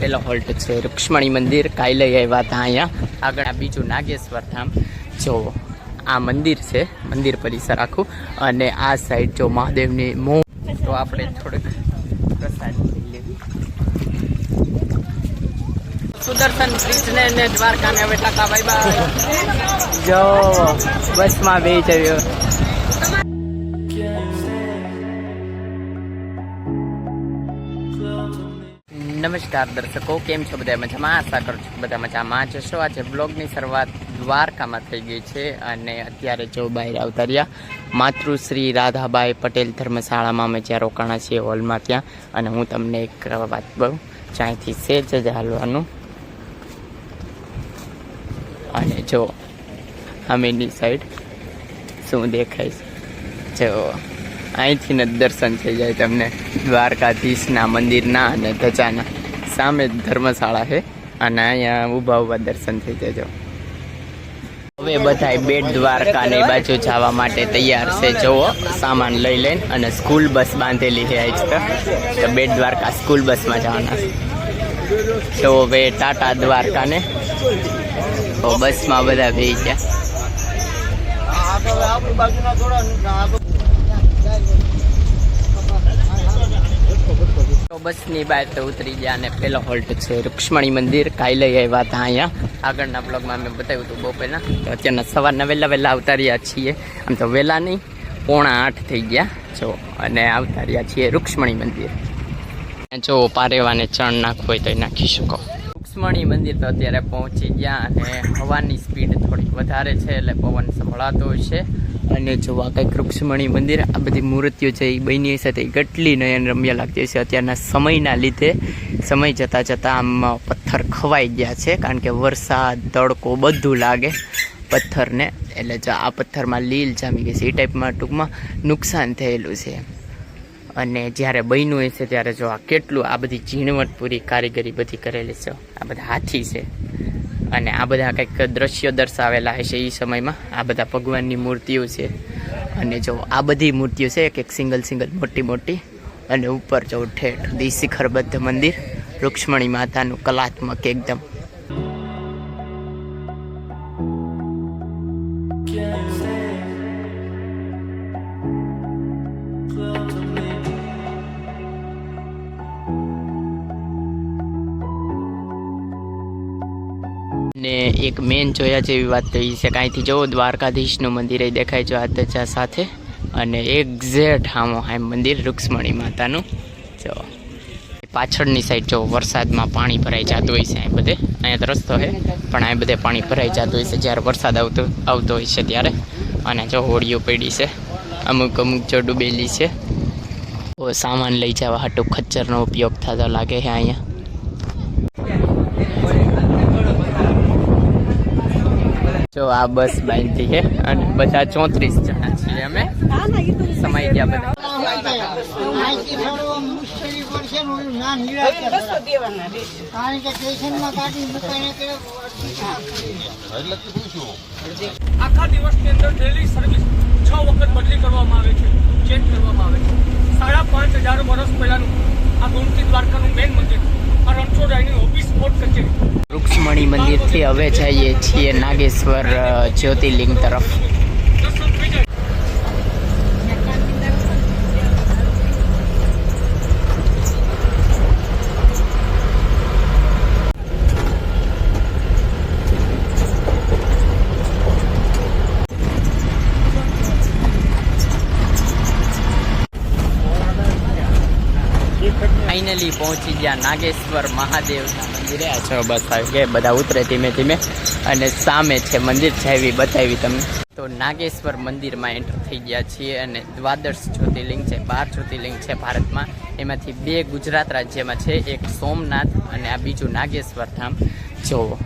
પેલો હોલ્ટ છે. રૂક્ષ્મણી મંદિર કાલે આવ્યા હતા અહીંયા. આગળ આ બીજું નાગેશ્વર ધામ. જો, આ મંદિર છે. મંદિર પરિસર આખું. અને આ સાઈડ જો મહાદેવની મોં. તો આપણે થોડુંક પ્રસાદ સુદર્શન કૃષ્ણ ને દ્વારકા ને હવે ટકા ભાઈ બા જો, બસમાં બે જવ્યો નમસ્કાર દર્શકો, કેમ છો બધા મજામાં? આશા કરું છું બધા મજામાં જશો આજે બ્લોગની શરૂઆત દ્વારકામાં થઈ ગઈ છે અને અત્યારે જો બહાર આવતા રહ્યા, માતૃશ્રી રાધાબાઈ પટેલ ધર્મશાળામાં અમે જ્યાં રોકાણા છીએ હોલમાં ત્યાં. અને હું તમને એક વાત કહું, જ્યાંથી સેજ જ હાલવાનું. અને જો અમેની સાઈડ શું દેખાય? છે જો, અહીંથી દર્શન થઈ જાય તમને. દ્વારકાધીશના મંદિરના અને ધજાના. સામે જ ધર્મશાળા છે. અને અહીંયા ઊભા ઊભા દર્શન થઈ જજો. હવે બધા બેટ દ્વારકા ને બાજુ જવા માટે તૈયાર છે. જુઓ, સામાન લઈ લઈને અને સ્કૂલ બસ બાંધેલી છે આજ તો. બેટ દ્વારકા સ્કૂલ બસમાં જવાના તો હવે ટાટા દ્વારકા ને તો બસમાં બધા ભેગી ગયા. બસની બહાર તો ઉતરી ગયા અને પેલો હોલ્ટ છે. રૂક્ષ્મણી મંદિર કાલે આવ્યા હતા અહીંયા. આગળના બ્લોગમાં મેં બતાવ્યું હતું બહુ પહેલાં તો અત્યારના સવારના વહેલા વહેલા આવતા રહ્યા છીએ. આમ તો વહેલા નહીં, પોણા આઠ થઈ ગયા. જો, અને આવતા રહ્યા છીએ રૂક્ષ્મણી મંદિર. જો, પારેવાને ચણ નાખવું હોય તો એ નાખી શકો. રૂક્ષ્મણી મંદિર તો અત્યારે પહોંચી ગયા અને હવાની સ્પીડ થોડીક વધારે છે એટલે પવન સંભળાતો છે. અને જો આ કંઈક રૂક્ષ્મણી મંદિર, આ બધી મૂર્તિઓ છે એ બની સાથે કેટલી નયન રમ્યા લાગતી છે અત્યારના સમયના લીધે સમય જતાં જતાં આમ પથ્થર ખવાઈ ગયા છે, કારણ કે વરસાદ, તડકો બધું લાગે પથ્થરને. એટલે જો આ પથ્થરમાં લીલ જામી ગઈ છે એ ટાઈપમાં ટૂંકમાં નુકસાન થયેલું છે. અને જ્યારે બન્યું છે ત્યારે જો આ કેટલું આ બધી ઝીણવટપૂરી કારીગરી બધી કરેલી છે, આ બધા હાથી છે. અને આ બધા કંઈક દ્રશ્યો દર્શાવેલા હશે એ સમયમાં. આ બધા ભગવાનની મૂર્તિઓ છે. અને જો આ બધી મૂર્તિઓ છે, એક એક સિંગલ સિંગલ મોટી મોટી. અને ઉપર જો ઠેઠ દી શિખરબદ્ધ મંદિર, રૂક્ષ્મણી માતાનું કલાત્મક એકદમ એક મેન જોયા જેવી વાત થઈ છે કાંઈથી જવો દ્વારકાધીશનું મંદિર એ દેખાય છે આ ધજા સાથે. અને એક્ઝેક્ટ હામો હામ મંદિર રૂક્ષ્મણી માતાનું. જો. પાછળની સાઈડ જો વરસાદમાં પાણી ભરાઈ જતું હોય છે અહીં બધે. અહીંયા તો રસ્તો છે, પણ અહીં બધે પાણી ભરાઈ જતું હોય છે. જ્યારે વરસાદ આવતો આવતો હોય છે ત્યારે. અને જો હોડીઓ પડી છે, અમુક અમુક જો ડૂબેલી છે. સામાન લઈ જવા હાટું ખચ્ચરનો ઉપયોગ થતો લાગે છે અહીંયા. જો આ બસ બાંધી છે અને બધા ચોત્રીસ જણા છીએ અમે. સમય ગયા બધા. ને ઓલું ના નિરાકરણ કારણ કે સ્ટેશનમાં કાઢી મૂકાઈને કે આખા દિવસની અંદર ડેલી સર્વિસ છ વખત બદલી કરવામાં આવે છે ચેન્જ કરવામાં આવે છે. સાડા પાંચ હજાર વર્ષ પહેલાનું આ ગોમતી દ્વારકાનું મેન મંદિર આ રણછોડરાયની ઓફિસ કોર્ટ કચેરી. વૃક્ષમણી મંદિરથી હવે જઈએ છીએ નાગેશ્વર જ્યોતિર્લિંગ તરફ દર્શન થઈ જાય ફાઇનલી પહોંચી ગયા નાગેશ્વર મહાદેવના મંદિરે. આ છો બસ આવી ગઈ બધા ઉતરે ધીમે ધીમે અને સામે છે મંદિર એવી બતાવી તમને. તો નાગેશ્વર મંદિરમાં એન્ટર થઈ ગયા છીએ અને દ્વાદશ જ્યોતિર્લિંગ છે, બાર જ્યોતિર્લિંગ છે ભારતમાં. એમાંથી બે ગુજરાત રાજ્યમાં છે, એક સોમનાથ અને આ બીજું નાગેશ્વર ધામ. જો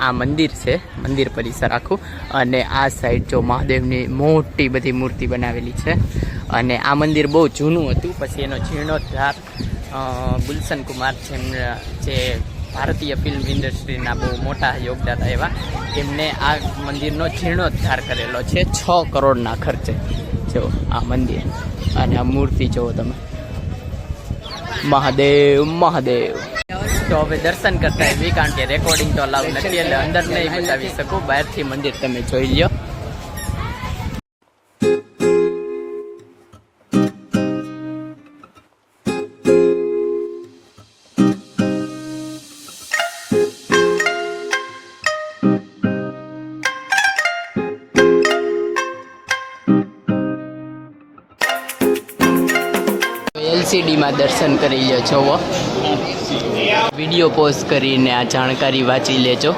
આ મંદિર છે, મંદિર પરિસર આખું. અને આ સાઈડ જો મહાદેવની મોટી બધી મૂર્તિ બનાવેલી છે. અને આ મંદિર બહુ જૂનું હતું, પછી એનો જીર્ણોદ્ધાર ગુલશન કુમાર જેમ જે ભારતીય ફિલ્મ ઇન્ડસ્ટ્રીના બહુ મોટા યોગદાતા એવા એમને આ મંદિરનો જીર્ણોદ્ધાર કરેલો છે. છ કરોડના ખર્ચે. જો, આ મંદિર. અને આ મૂર્તિ જુઓ તમે. મહાદેવ મહાદેવ. તો હવે દર્શન કરતા એવી કારણ કે રેકોર્ડિંગ તો અલાઉ નથી. એટલે અંદર નહીં બતાવી શકું. બહારથી મંદિર તમે જોઈ લ્યો. એલસીડીમાં દર્શન કરી લો જોવો વીડિયો પોઝ કરીને આ જાણકારી વાંચી લેજો.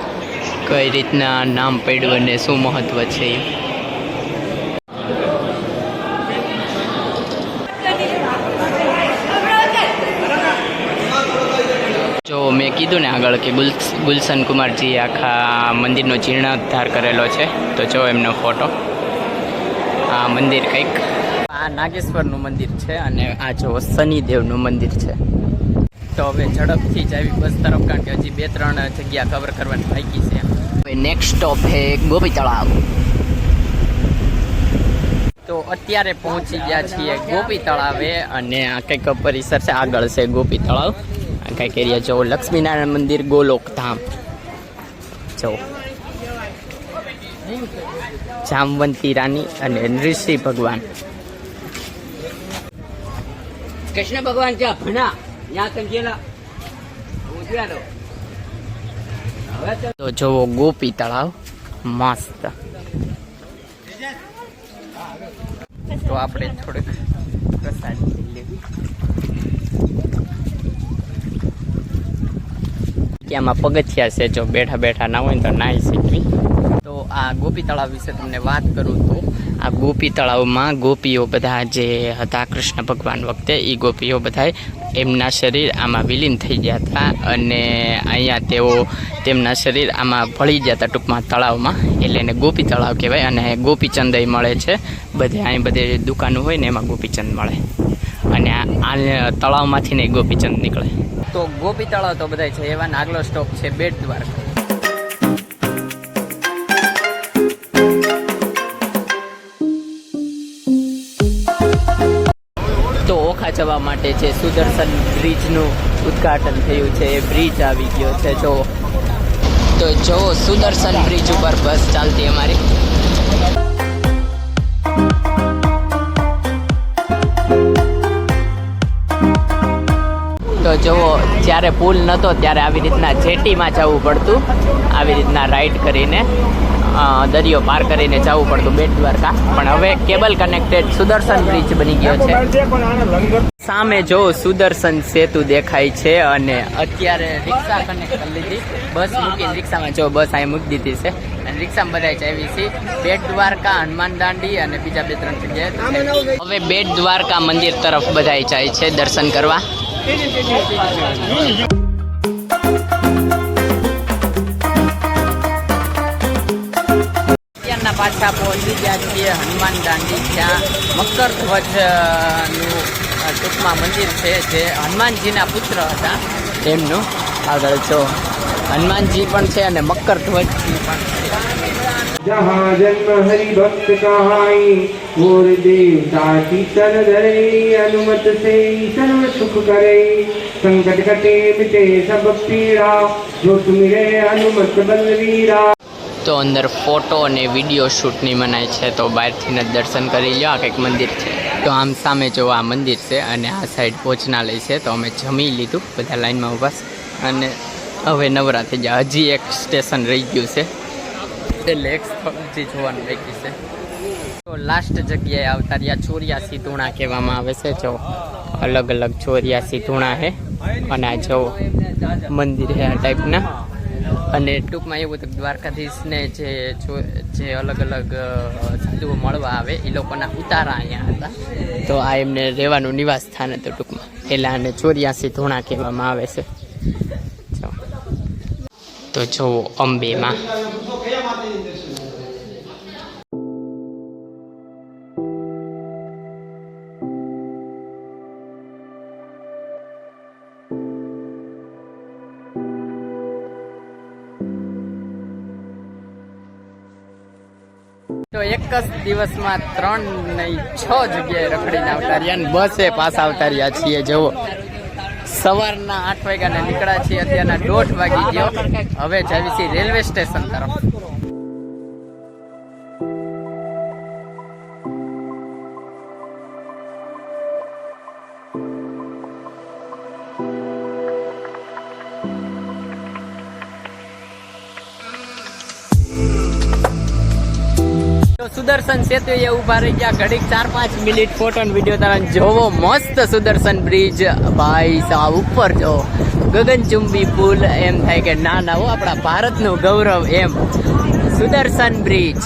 કઈ રીતના નામ પડ્યું અને શું મહત્વ છે એ જો મેં કીધું ને આગળ કે ગુલ, ગુલશન કુમારજી આખા મંદિરનો જીર્ણોદ્ધાર કરેલો છે, તો જો એમનો ફોટો. આ મંદિર કંઈક આ નાગેશ્વરનું મંદિર છે અને આ જો શનિદેવનું મંદિર છે. તો હવે ઝડપથી જ આવી બસ તરફ, કારણ કે હજી બે ત્રણ જગ્યા કવર કરવાની બાકી છે. નેક્સ્ટ સ્ટોપ છે ગોપી તળાવ. તો અત્યારે પહોંચી ગયા છીએ ગોપી તળાવે અને આ કંઈક પરિસર છે, આગળ છે ગોપી તળાવ. આ કંઈક એરિયા જો લક્ષ્મીનારાયણ મંદિર, ગોલોક ધામ. જો. જામવંતી રાની અને ઋષિ ભગવાન. કૃષ્ણ ભગવાન જ્યાં ભણા. ત્યાં તમે હવે તો જોવો, ગોપી તળાવ મસ્ત. તો આપણે થોડુંક પ્રસાદ લેવી. આમાં પગથિયા છે, જો બેઠા બેઠા ના હોય તો નાહી શીખવી તો આ ગોપી તળાવ વિશે તમને વાત કરું તો આ ગોપી તળાવમાં ગોપીઓ બધા જે હતા, કૃષ્ણ ભગવાન વખતે એ ગોપીઓ બધા એમના શરીર આમાં વિલીન થઈ ગયા હતા અને અહીંયા તેઓ તેમના શરીર આમાં ભળી ગયા હતા ટૂંકમાં તળાવમાં. એટલે એને ગોપી તળાવ કહેવાય અને ગોપીચંદ એ મળે છે. બધે અહીં બધે દુકાનો હોય ને એમાં ગોપીચંદ મળે. અને આ તળાવમાંથી ને ગોપીચંદ નીકળે. તો ગોપી તળાવ તો બધા છે. એવા આગલો સ્ટોપ છે બેટ દ્વારકા. તો ઓખા જવા માટે છે સુદર્શન બ્રિજનું ઉદ્ઘાટન થયું છે, એ બ્રિજ આવી ગયો છે, જો. તો જો સુદર્શન બ્રિજ ઉપર બસ ચાલતી અમારી. તો જુઓ જ્યારે પુલ નહોતો ત્યારે આવી રીતના જેટીમાં જવું પડતું. આવી રીતના રાઈડ કરીને. દરિયો પાર કરીને જવું પડતું બેટ દ્વારકા. પણ હવે કેબલ કનેક્ટેડ સુદર્શન બ્રિજ બની ગયો છે. સામે જો સુદર્શન સેતુ દેખાય છે અને અત્યારે રિક્ષા કનેક્ટ કરી લીધી. બસ મૂકી રિક્ષામાં જો બસ અહીં મૂકી દીધી છે. અને રિક્ષામાં બધા ચાવી છે. બેટ દ્વારકા, હનુમાન દાંડી અને બીજા બે ત્રણ જગ્યાએ હવે બેટ દ્વારકા મંદિર તરફ બધા જાય છે દર્શન કરવા. પાછા પહોંચી ગયા છીએ હનુમાન દાંડી ત્યાં મકર ધ્વજ નું અ, ટૂંકમાં મંદિર છે જે હનુમાનજીના પુત્ર હતા એમનું આગળ જો હનુમાનજી પણ છે અને મકર ધ્વજજી પણ છે जहाँ जन्म हरि भक्त कहाई मोर देवता की सन धरे अनुमत से सर्व सुख करे संकट कटे मिटे सब पीड़ा जो तुमरे हनुमत बलवीरा તો અંદર ફોટો અને વીડિયો શૂટની મનાય છે, તો બહારથી જ દર્શન કરી લો આ કંઈક મંદિર છે. તો આમ સામે જો આ મંદિર છે અને આ સાઈડ ભોજનાલય છે, તો અમે જમી લીધું, બધા લાઈનમાં ઊભા અને હવે નવરા થઈ ગયા હજી એક સ્ટેશન રહી ગયું છે. એટલે એક સ્થળ જોવાનું બાકી છે. તો લાસ્ટ જગ્યાએ આવતા રહ્યા ચોર્યાસી ધૂણા કહેવામાં આવે છે. જો અલગ અલગ ચોર્યાસી ધૂણા છે. અને આ જો મંદિર છે આ ટાઈપના અને ટૂંકમાં એવું હતું દ્વારકાધીશને જે જે અલગ અલગ સાધુઓ મળવા આવે, એ લોકોના ઉતારા અહીંયા હતા. તો આ એમને રહેવાનું નિવાસ સ્થાન હતું ટૂંકમાં. એટલે આને ચોર્યાસી ધૂણા કહેવામાં આવે છે. તો જોવો અંબેમાં. એક દિવસમાં ત્રણ નહીં, છ જગ્યાએ રખડીને આવતા અને બસે પાસ આવતા છીએ. જુઓ, સવારના આઠ વાગ્યાના નીકળ્યા છીએ, અત્યારના દોઢ વાગી ગયો. હવે જવી છીએ રેલવે સ્ટેશન તરફ. સુદર્શન સેતુ એ ઊભા રહી ગયા. ઘડીક ચાર, પાંચ મિનિટ ફોટો વીડિયો તારા જોવો. મસ્ત સુદર્શન બ્રિજ ભાઈ સાવ ઉપર જો. ગગનચુંબી પુલ એમ થાય કે ના ના આપણા ભારતનું ગૌરવ એમ. સુદર્શન બ્રિજ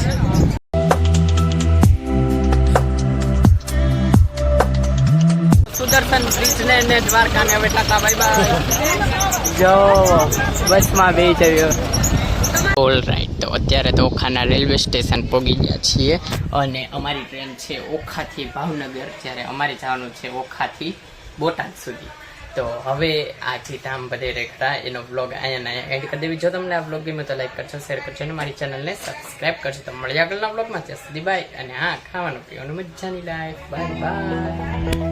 સુદર્શન બ્રિજ ને ને દ્વારકા ને હવે ટાટા બાય બાય. જો, બસમાં બે જયો ઓલ રાઈટ તો અત્યારે તો ઓખાના રેલવે સ્ટેશન પહોંચી ગયા છીએ અને અમારી ટ્રેન છે ઓખાથી ભાવનગર, જ્યારે અમારે જવાનું છે ઓખાથી બોટાદ સુધી. તો હવે આ ધામ બધે રેખડા એનો બ્લોગ અહીંયા એડ કરી દેવી. જો તમને આ બ્લોગ ગમે તો લાઈક કરજો શેર કરજો અને મારી ચેનલને સબસ્ક્રાઈબ કરજો. તો મળ્યા આગળના બ્લોગમાં ત્યાં સુધી બાય અને હા, ખાવાનું, પીવાનું, મજાની લાઈફ બાય બાય